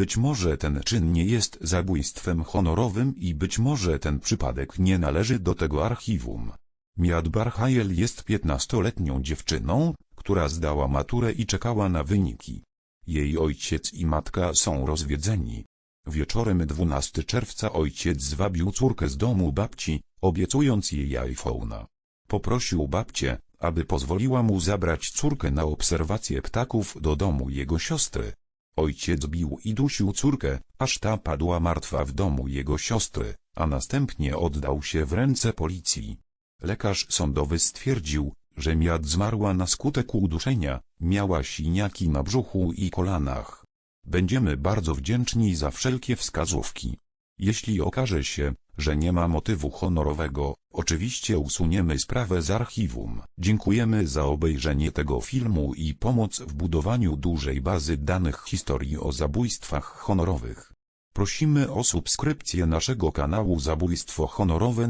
Być może ten czyn nie jest zabójstwem honorowym i być może ten przypadek nie należy do tego archiwum. Miad Barhael jest piętnastoletnią dziewczyną, która zdała maturę i czekała na wyniki. Jej ojciec i matka są rozwiedzeni. Wieczorem 12 czerwca ojciec zwabił córkę z domu babci, obiecując jej iPhone'a. Poprosił babcię, aby pozwoliła mu zabrać córkę na obserwację ptaków do domu jego siostry. Ojciec bił i dusił córkę, aż ta padła martwa w domu jego siostry, a następnie oddał się w ręce policji. Lekarz sądowy stwierdził, że Miad zmarła na skutek uduszenia, miała siniaki na brzuchu i kolanach. Będziemy bardzo wdzięczni za wszelkie wskazówki. Jeśli okaże się, że nie ma motywu honorowego, oczywiście usuniemy sprawę z archiwum. Dziękujemy za obejrzenie tego filmu i pomoc w budowaniu dużej bazy danych historii o zabójstwach honorowych. Prosimy o subskrypcję naszego kanału Zabójstwo Honorowe